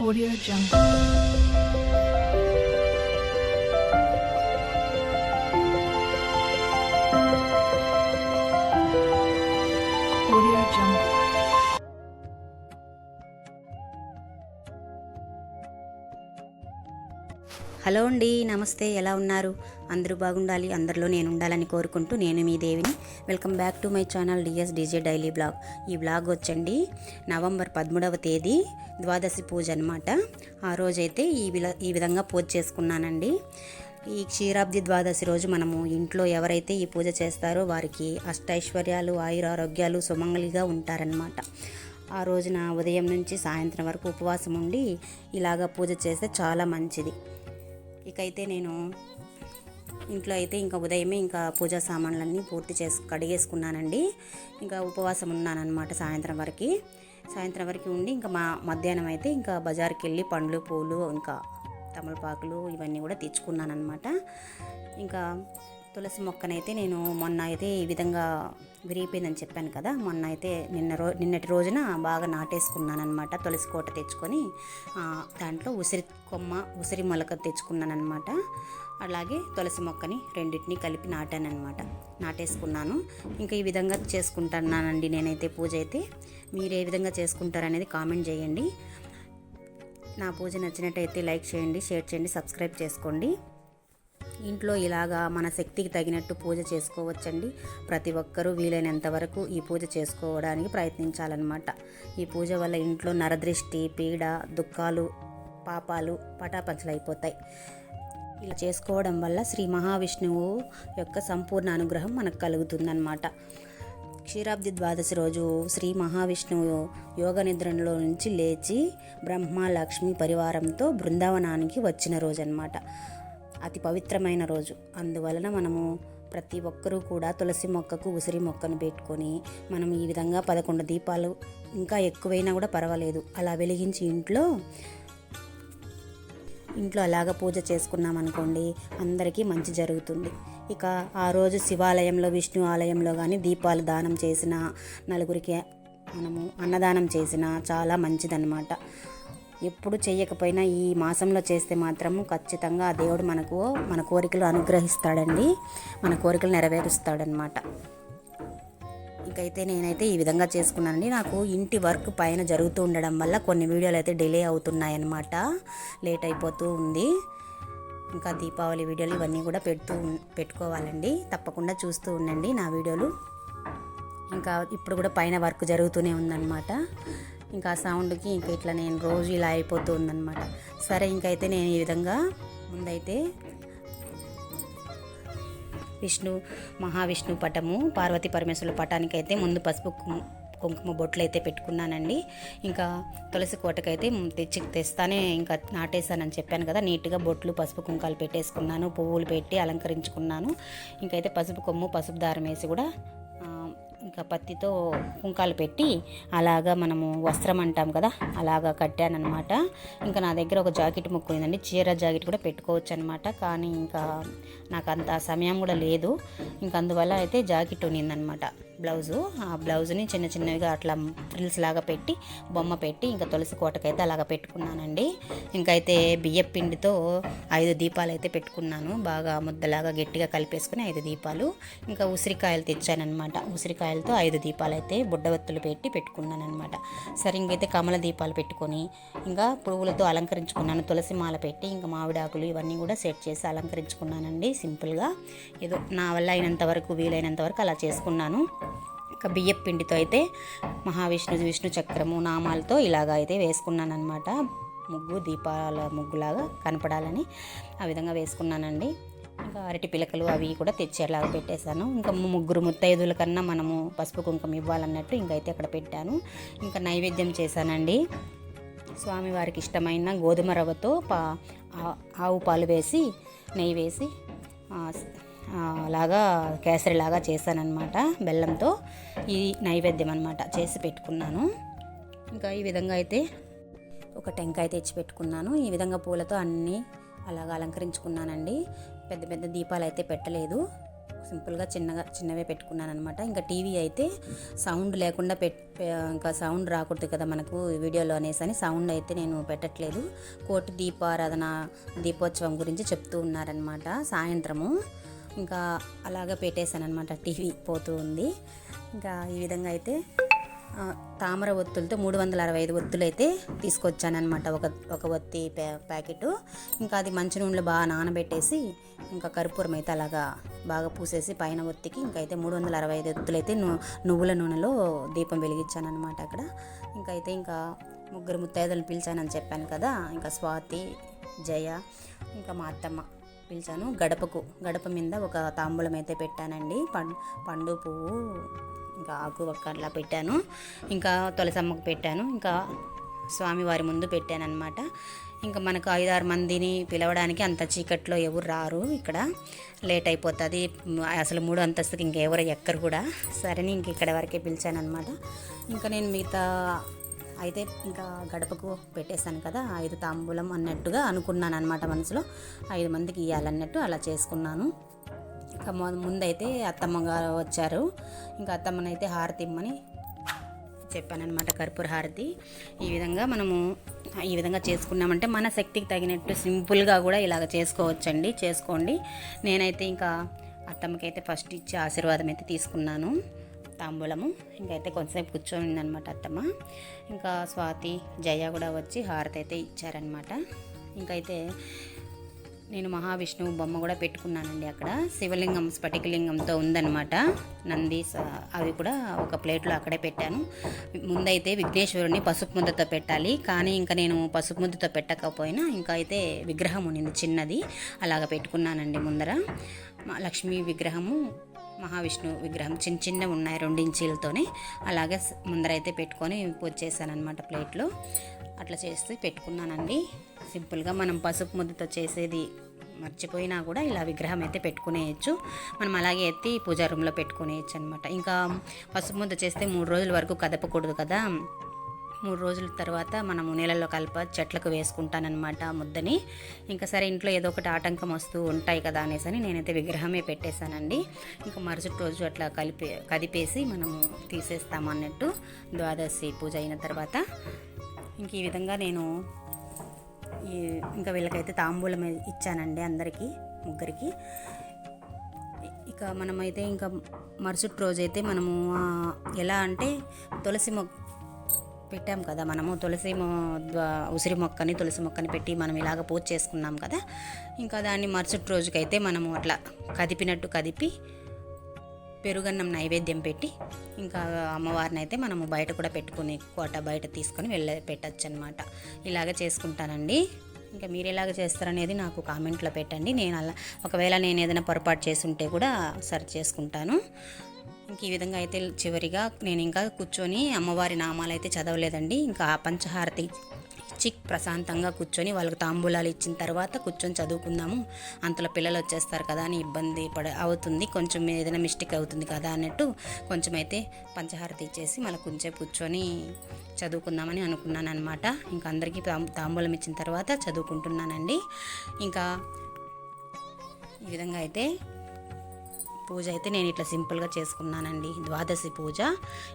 Audio Jungle. Hello అండి నమస్తే ఎలా ఉన్నారు? అందరూ బాగుండాలి అందరిలో నేను ఉండాలని కోరుకుంటూ నేను మీ దేవిని. Welcome back to my channel DS DJ daily blog. ఈ బ్లాగ్ వచ్చండి నవంబర్ పదమూడవ తేదీ ద్వాదశి పూజ అనమాట ఆ రోజైతే ఈ విల ఈ విధంగా పూజ చేసుకున్నానండి. ఈ క్షీరాబ్ది ద్వాదశి రోజు మనము ఇంట్లో ఎవరైతే ఈ పూజ చేస్తారో వారికి అష్టైశ్వర్యాలు ఆయురారోగ్యాలు సుమంగళిగా ఉంటారనమాట ఆ రోజున ఉదయం నుంచి సాయంత్రం వరకు ఉపవాసం ఉండి ఇలాగా పూజ చేస్తే చాలా మంచిది. ఇకైతే నేను ఇంట్లో అయితే ఇంకా ఉదయమే ఇంకా పూజా సామాన్లన్నీ పూర్తి చేసి కడిగేసుకున్నానండి. ఇంకా ఉపవాసం ఉన్నానన్నమాట సాయంత్రం వరకు. సాయంత్రం వరకు ఉండి ఇంకా మా మధ్యాహ్నం అయితే ఇంకా బజార్కి వెళ్ళి పండ్లు పూలు ఇంకా తమలపాకులు ఇవన్నీ కూడా తెచ్చుకున్నాను అనమాట ఇంకా తులసి మొక్కనైతే నేను మొన్న అయితే ఈ విధంగా విరిగిపోయిందని చెప్పాను కదా మొన్న అయితే నిన్న రో నిన్నటి రోజున బాగా నాటేసుకున్నానమాట తులసి కోట తెచ్చుకొని దాంట్లో ఉసిరి కొమ్మ ఉసిరి మొలక తెచ్చుకున్నాను అనమాట అలాగే తులసి మొక్కని రెండింటిని కలిపి నాటానన్నమాట నాటేసుకున్నాను. ఇంకా ఈ విధంగా చేసుకుంటున్నానండి నేనైతే పూజ అయితే. మీరు ఏ విధంగా చేసుకుంటారనేది కామెంట్ చేయండి. నా పూజ నచ్చినట్టయితే లైక్ చేయండి షేర్ చేయండి సబ్స్క్రైబ్ చేసుకోండి. ఇంట్లో ఇలాగా మన శక్తికి తగినట్టు పూజ చేసుకోవచ్చండి. ప్రతి ఒక్కరూ వీలైనంత వరకు ఈ పూజ చేసుకోవడానికి ప్రయత్నించాలన్నమాట. ఈ పూజ వల్ల ఇంట్లో నరదృష్టి పీడ దుఃఖాలు పాపాలు పటాపంచలైపోతాయి. ఇలా చేసుకోవడం వల్ల శ్రీ మహావిష్ణువు యొక్క సంపూర్ణ అనుగ్రహం మనకు కలుగుతుందన్నమాట. క్షీరాబ్ది ద్వాదశి రోజు శ్రీ మహావిష్ణువు యోగ నిద్రలో నుంచి లేచి బ్రహ్మ లక్ష్మి పరివారంతో బృందావనానికి వచ్చిన రోజు అన్నమాట అతి పవిత్రమైన రోజు. అందువలన మనము ప్రతి ఒక్కరూ కూడా తులసి మొక్కకు ఉసిరి మొక్కను పెట్టుకొని మనం ఈ విధంగా పదకొండు దీపాలు ఇంకా ఎక్కువైనా కూడా పర్వాలేదు. అలా వెలిగించి ఇంట్లో ఇంట్లో అలాగ పూజ చేసుకున్నాం అనుకోండి అందరికీ మంచి జరుగుతుంది. ఇక ఆ రోజు శివాలయంలో విష్ణు ఆలయంలో కానీ దీపాలు దానం చేసిన నలుగురికి మనము అన్నదానం చేసిన చాలా మంచిదన్నమాట. ఎప్పుడు చేయకపోయినా ఈ మాసంలో చేస్తే మాత్రం ఖచ్చితంగా ఆ దేవుడు మనకు మన కోరికలు అనుగ్రహిస్తాడండి. మన కోరికలు నెరవేరుస్తాడనమాట ఇంకైతే నేనైతే ఈ విధంగా చేసుకున్నానండి. నాకు ఇంటి వర్క్ పైన జరుగుతూ ఉండడం వల్ల కొన్ని వీడియోలు అయితే డిలే అవుతున్నాయన్నమాట. లేట్ అయిపోతూ ఉంది. ఇంకా దీపావళి వీడియోలు ఇవన్నీ కూడా పెడుతూ పెట్టుకోవాలండి. తప్పకుండా చూస్తూ ఉండండి నా వీడియోలు. ఇంకా ఇప్పుడు కూడా పైన వర్క్ జరుగుతూనే ఉందన్నమాట. ఇంకా ఆ సౌండ్కి ఇంకా ఇట్లా నేను రోజు ఇలా అయిపోతూ ఉందన్నమాట సరే ఇంకైతే నేను ఈ విధంగా ముందైతే విష్ణు మహావిష్ణు పటము పార్వతీ పరమేశ్వరుల పటానికి అయితే ముందు పసుపు కుం- కుంకుమ బొట్లు అయితే పెట్టుకున్నానండి. ఇంకా తులసి కోటకైతే తెచ్చి తెస్తానే ఇంకా నాటేశానని చెప్పాను కదా నీట్గా బొట్లు పసుపు కుంకాలు పెట్టేసుకున్నాను పువ్వులు పెట్టి అలంకరించుకున్నాను. ఇంకైతే పసుపు కొమ్ము పసుపు దారం వేసి కూడా ఇంకా పత్తితో కుంకాలు పెట్టి అలాగా మనము వస్త్రం అంటాం కదా అలాగా కట్టానమాట ఇంకా నా దగ్గర ఒక జాకెట్ ముక్కు ఉందండి చీర జాకెట్ కూడా పెట్టుకోవచ్చు అనమాట కానీ ఇంకా నాకు అంత సమయం కూడా లేదు. ఇంకా అందువల్ల అయితే జాకెట్ ఉన్నిందనమాట బ్లౌజు. ఆ బ్లౌజ్ని చిన్న చిన్నవిగా అట్లా ఫ్రిల్స్ లాగా పెట్టి బొమ్మ పెట్టి ఇంకా తులసి కోటకైతే అలాగ పెట్టుకున్నానండి. ఇంకైతే బియ్య పిండితో ఐదు దీపాలు అయితే పెట్టుకున్నాను. బాగా ముద్దలాగా గట్టిగా కలిపేసుకుని ఐదు దీపాలు. ఇంకా ఉసిరికాయలు తెచ్చానమాట ఉసిరికాయలతో ఐదు దీపాలు అయితే బుడ్డవత్తులు పెట్టి పెట్టుకున్నాను అనమాట సరే ఇంకైతే కమల దీపాలు పెట్టుకొని ఇంకా పువ్వులతో అలంకరించుకున్నాను. తులసి మాల పెట్టి ఇంకా మామిడాకులు ఇవన్నీ కూడా సెట్ చేసి అలంకరించుకున్నానండి సింపుల్గా. ఏదో నా వల్ల అయినంత వరకు వీలైనంత వరకు అలా చేసుకున్నాను. ఇంకా బియ్యం పిండితో అయితే మహావిష్ణు విష్ణు చక్రము నామాలతో ఇలాగ అయితే వేసుకున్నాను అనమాట ముగ్గు దీపాల ముగ్గులాగా కనపడాలని ఆ విధంగా వేసుకున్నానండి. ఇంకా అరటి పిలకలు అవి కూడా తెచ్చేలాగా పెట్టేశాను. ఇంకా ముగ్గురు ముత్తైదుల కన్నా మనము పసుపు కుంకుమ ఇవ్వాలన్నట్టు ఇంకైతే అక్కడ పెట్టాను. ఇంకా నైవేద్యం చేశానండి. స్వామివారికి ఇష్టమైన గోధుమ రవ్వతో పా ఆవు పాలు వేసి నెయ్యి వేసి లాగా కేసరి అలాగా కేసరిలాగా చేశానన్నమాట బెల్లంతో. ఈ నైవేద్యం అనమాట చేసి పెట్టుకున్నాను. ఇంకా ఈ విధంగా అయితే ఒక టెంకాయ తెచ్చి పెట్టుకున్నాను. ఈ విధంగా పూలతో అన్నీ అలాగా అలంకరించుకున్నానండి. పెద్ద పెద్ద దీపాలు అయితే పెట్టలేదు. సింపుల్గా చిన్నగా చిన్నవే పెట్టుకున్నాను అనమాట ఇంకా టీవీ అయితే సౌండ్ లేకుండా పెట్ ఇంకా సౌండ్ రాకూడదు కదా మనకు వీడియోలో అనేసి అని సౌండ్ అయితే నేను పెట్టట్లేదు. కోటి దీపారాధన దీపోత్సవం గురించి చెప్తూ ఉన్నారనమాట సాయంత్రము ఇంకా అలాగ పెట్టేశాను అనమాట టీవీ పోతూ ఉంది. ఇంకా ఈ విధంగా అయితే తామర ఒత్తులతో మూడు వందల అరవై ఐదు ఒత్తులు అయితే తీసుకొచ్చానమాట ఒక ఒక ఒత్తి ప్యా ప్యాకెట్. ఇంకా అది మంచి నూనెలో బాగా నానబెట్టేసి ఇంకా కర్పూరం అయితే అలాగా బాగా పూసేసి పైన ఒత్తికి ఇంకా అయితే మూడు వందల అరవై ఐదు ఒత్తులు అయితే నువ్వుల నూనెలో దీపం వెలిగించానమాట అక్కడ. ఇంకా అయితే ఇంకా ముగ్గురు ముత్తైదులను పిలిచానని చెప్పాను కదా ఇంకా స్వాతి జయ ఇంకా మా అత్తమ్మ. పిలిచాను. గడపకు గడప మీద ఒక తాంబూలం అయితే పెట్టానండి. పండు పండు పువ్వు ఇంకా ఆకు ఒక్క అట్లా పెట్టాను. ఇంకా తులసమ్మకు పెట్టాను. ఇంకా స్వామివారి ముందు పెట్టాను అనమాట ఇంకా మనకు ఐదారు మందిని పిలవడానికి అంత చీకట్లో ఎవరు రారు. ఇక్కడ లేట్ అయిపోతుంది. అసలు మూడు అంతస్తుకి ఇంకెవరు ఎక్కరు కూడా. సరే ఇంక ఇక్కడ వరకే పిలిచాను అనమాట ఇంకా నేను మిగతా అయితే ఇంకా గడపకు పెట్టేశాను కదా ఐదు తాంబూలం అన్నట్టుగా అనుకున్నాను అనమాట మనసులో. ఐదు మందికి ఇవ్వాలన్నట్టు అలా చేసుకున్నాను. ఇంకా ముందైతే అత్తమ్మ గారు వచ్చారు. ఇంకా అత్తమ్మనైతే హారతి ఇమ్మని చెప్పానన్నమాట కర్పూర హారతి. ఈ విధంగా మనము ఈ విధంగా చేసుకున్నామంటే మన శక్తికి తగినట్టు సింపుల్గా కూడా ఇలాగ చేసుకోవచ్చండి. చేసుకోండి. నేనైతే ఇంకా అత్తమ్మకైతే ఫస్ట్ ఇచ్చి ఆశీర్వాదం అయితే తీసుకున్నాను. తాంబూలము. ఇంకైతే కొంతసేపు కూర్చోయిందనమాట అత్తమ్మ. ఇంకా స్వాతి జయ కూడా వచ్చి హారతి అయితే ఇచ్చారనమాట. ఇంకైతే నేను మహావిష్ణువు బొమ్మ కూడా పెట్టుకున్నానండి అక్కడ. శివలింగం స్ఫటికలింగంతో ఉందన్నమాట నంది స- అవి కూడా ఒక ప్లేట్లో అక్కడే పెట్టాను. ముందైతే విఘ్నేశ్వరుని పసుపు ముద్దతో పెట్టాలి. కానీ ఇంకా నేను పసుపు ముద్దతో పెట్టకపోయినా ఇంకా అయితే విగ్రహం ఉన్నింది చిన్నది. అలాగ పెట్టుకున్నానండి ముందర. మా లక్ష్మీ విగ్రహము మహావిష్ణు విగ్రహం చిన్న చిన్నవి ఉన్నాయి రెండు ఇంచీలతోనే. అలాగే ముందరైతే ముందర అయితే పెట్టుకొని పూజ అనమాట ప్లేట్లో. అట్లా చేసి పెట్టుకున్నానండి. సింపుల్గా మనం పసుపు ముద్దతో చేసేది మర్చిపోయినా కూడా ఇలా విగ్రహం అయితే పెట్టుకునేయచ్చు. మనం అలాగే ఎత్తి పూజా రూమ్లో పెట్టుకునేయచ్చు అనమాట ఇంకా పసుపు ముద్ద చేస్తే మూడు రోజుల వరకు కదపకూడదు కదా. మూడు రోజుల తర్వాత మనము నీళ్ళల్లో కలప చెట్లకు వేసుకుంటానమాట ఆ ముద్దని. ఇంకా సరే ఇంట్లో ఏదో ఒకటి ఆటంకం వస్తూ ఉంటాయి కదా అనేసి అని నేనైతే విగ్రహమే పెట్టేశానండి. ఇంకా మరుసటి రోజు అట్లా కలిపి కదిపేసి మనము తీసేస్తాము అన్నట్టు ద్వాదశి పూజ అయిన తర్వాత. ఇంక ఈ విధంగా నేను ఈ ఇంకా వీళ్ళకైతే తాంబూలం ఇచ్చానండి అందరికీ ముగ్గురికి. ఇక మనమైతే ఇంకా మరుసటి రోజైతే మనము ఎలా అంటే తులసి మొక్క పెట్టాం కదా మనము. తులసి ఉసిరి మొక్కని తులసి మొక్కని పెట్టి మనం ఇలాగ పూజ చేసుకున్నాం కదా. ఇంకా దాన్ని మరుసటి రోజుకైతే మనము అట్లా కదిపినట్టు కదిపి పెరుగన్నం నైవేద్యం పెట్టి ఇంకా అమ్మవారిని అయితే మనము బయట కూడా పెట్టుకుని కోట బయట తీసుకొని వెళ్ళ పెట్టచ్చు అనమాట ఇలాగ చేసుకుంటానండి. ఇంకా మీరు ఎలాగ చేస్తారనేది నాకు కామెంట్లో పెట్టండి. నేను అలా ఒకవేళ నేను ఏదైనా పొరపాటు చేసి ఉంటే కూడా సరి చేసుకుంటాను. ఇంక ఈ విధంగా అయితే చివరిగా నేను ఇంకా కూర్చొని అమ్మవారి నామాలు అయితే చదవలేదండి. ఇంకా ఆ పంచహారతి ఇచ్చి ప్రశాంతంగా కూర్చొని వాళ్ళకి తాంబూలాలు ఇచ్చిన తర్వాత కూర్చొని చదువుకుందాము. అంతలో పిల్లలు వచ్చేస్తారు కదా అని ఇబ్బంది పడ అవుతుంది. కొంచెం ఏదైనా మిస్టేక్ అవుతుంది కదా అన్నట్టు కొంచెం అయితే పంచహారతి ఇచ్చేసి మళ్ళీ కొంచెం కూర్చొని చదువుకుందామని అనుకున్నాను అనమాట ఇంకా అందరికీ తాంబూలం ఇచ్చిన తర్వాత చదువుకుంటున్నానండి. ఇంకా ఈ విధంగా అయితే పూజ అయితే నేను ఇట్లా సింపుల్గా చేసుకున్నానండి. ద్వాదశి పూజ.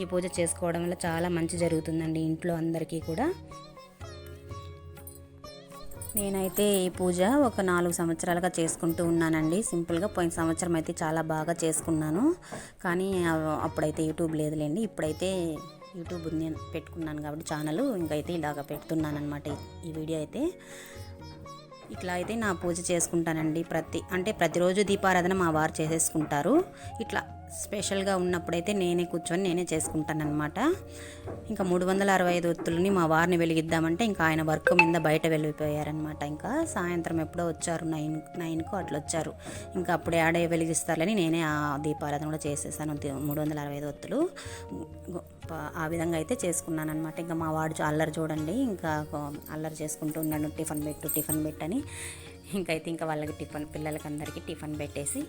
ఈ పూజ చేసుకోవడం వల్ల చాలా మంచి జరుగుతుందండి ఇంట్లో అందరికీ కూడా. నేనైతే ఈ పూజ ఒక నాలుగు సంవత్సరాలుగా చేసుకుంటూ ఉన్నానండి. సింపుల్గా పోయిన సంవత్సరం అయితే చాలా బాగా చేసుకున్నాను. కానీ అప్పుడైతే యూట్యూబ్ లేదులేండి. ఇప్పుడైతే యూట్యూబ్ ఉంది పెట్టుకున్నాను కాబట్టి ఛానల్ ఇంకైతే ఇలాగ పెడుతున్నాను అనమాట ఈ వీడియో అయితే. ఇట్లా అయితే నా పూజ చేసుకుంటానండి ప్రతి అంటే ప్రతిరోజు దీపారాధన మా వారు చేసేసుకుంటారు. ఇట్లా స్పెషల్గా ఉన్నప్పుడైతే నేనే కూర్చొని నేనే చేసుకుంటానన్నమాట. ఇంకా మూడు వందల అరవై ఐదు ఒత్తులని మా వారిని వెలిగిద్దామంటే ఇంకా ఆయన వర్క్ మీద బయట వెళ్ళిపోయారనమాట ఇంకా సాయంత్రం ఎప్పుడో వచ్చారు నైన్ నైన్కు అట్లా వచ్చారు ఇంకా అప్పుడు ఆడే వెలిగిస్తారని నేనే ఆ దీపారాధన కూడా చేసేసాను. మూడు వందల అరవై ఐదు ఒత్తులు. ఆ విధంగా అయితే చేసుకున్నాను అనమాట ఇంకా మా వాడు అల్లరి చూడండి ఇంకా అల్లరి చేసుకుంటూ ఉన్నాను టిఫిన్ పెట్టు టిఫిన్ పెట్టని. ఇంకైతే ఇంకా వాళ్ళకి టిఫిన్ పిల్లలకి అందరికీ టిఫిన్ పెట్టేసి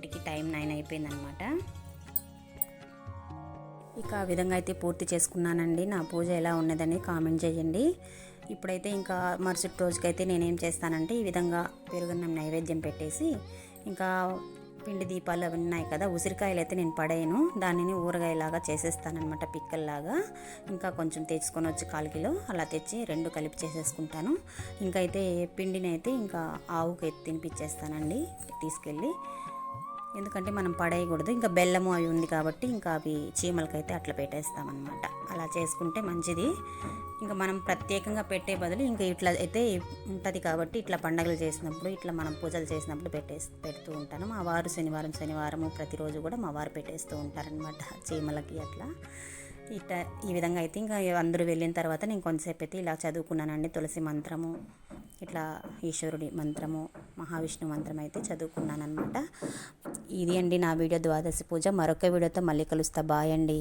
అప్పటికి టైం నైన్ అయిపోయిందనమాట. ఇక ఆ విధంగా అయితే పూర్తి చేసుకున్నానండి. నా పూజ ఎలా ఉన్నదని కామెంట్ చేయండి. ఇప్పుడైతే ఇంకా మరుసటి రోజుకైతే నేనేం చేస్తానంటే ఈ విధంగా పెరుగున్నం నైవేద్యం పెట్టేసి ఇంకా పిండి దీపాలు అవి ఉన్నాయి కదా ఉసిరికాయలు అయితే నేను పడేయను. దానిని ఊరగాయలాగా చేసేస్తానమాట పిక్కల్లాగా. ఇంకా కొంచెం తెచ్చుకొని వచ్చి కాలు కిలో అలా తెచ్చి రెండు కలిపి చేసేసుకుంటాను. ఇంకైతే అయితే పిండిని అయితే ఇంకా ఆవుకి తినిపించేస్తానండి తీసుకెళ్ళి. ఎందుకంటే మనం పడేయకూడదు. ఇంకా బెల్లము అవి ఉంది కాబట్టి ఇంకా అవి చీమలకైతే అట్లా పెట్టేస్తామన్నమాట. అలా చేసుకుంటే మంచిది. ఇంకా మనం ప్రత్యేకంగా పెట్టే బదులు ఇంకా ఇట్లా అయితే ఉంటుంది కాబట్టి ఇట్లా పండగలు చేసినప్పుడు ఇట్లా మనం పూజలు చేసినప్పుడు పెట్టేసి పెడుతూ ఉంటాను. మా వారు శనివారం శనివారము ప్రతిరోజు కూడా మా వారు పెట్టేస్తూ ఉంటారనమాట చీమలకి అట్లా. ఇట్లా ఈ విధంగా అయితే ఇంకా అందరూ వెళ్ళిన తర్వాత నేను కొంతసేపు అయితే ఇలా చదువుకున్నానండి. తులసి మంత్రము ఇట్లా ఈశ్వరుడి మంత్రము మహావిష్ణు మంత్రం అయితే చదువుకున్నాను అనమాట ఇది అండి నా వీడియో ద్వాదశి పూజ. మరొక వీడియోతో మళ్ళీ కలుస్తా. బాయ్ అండి.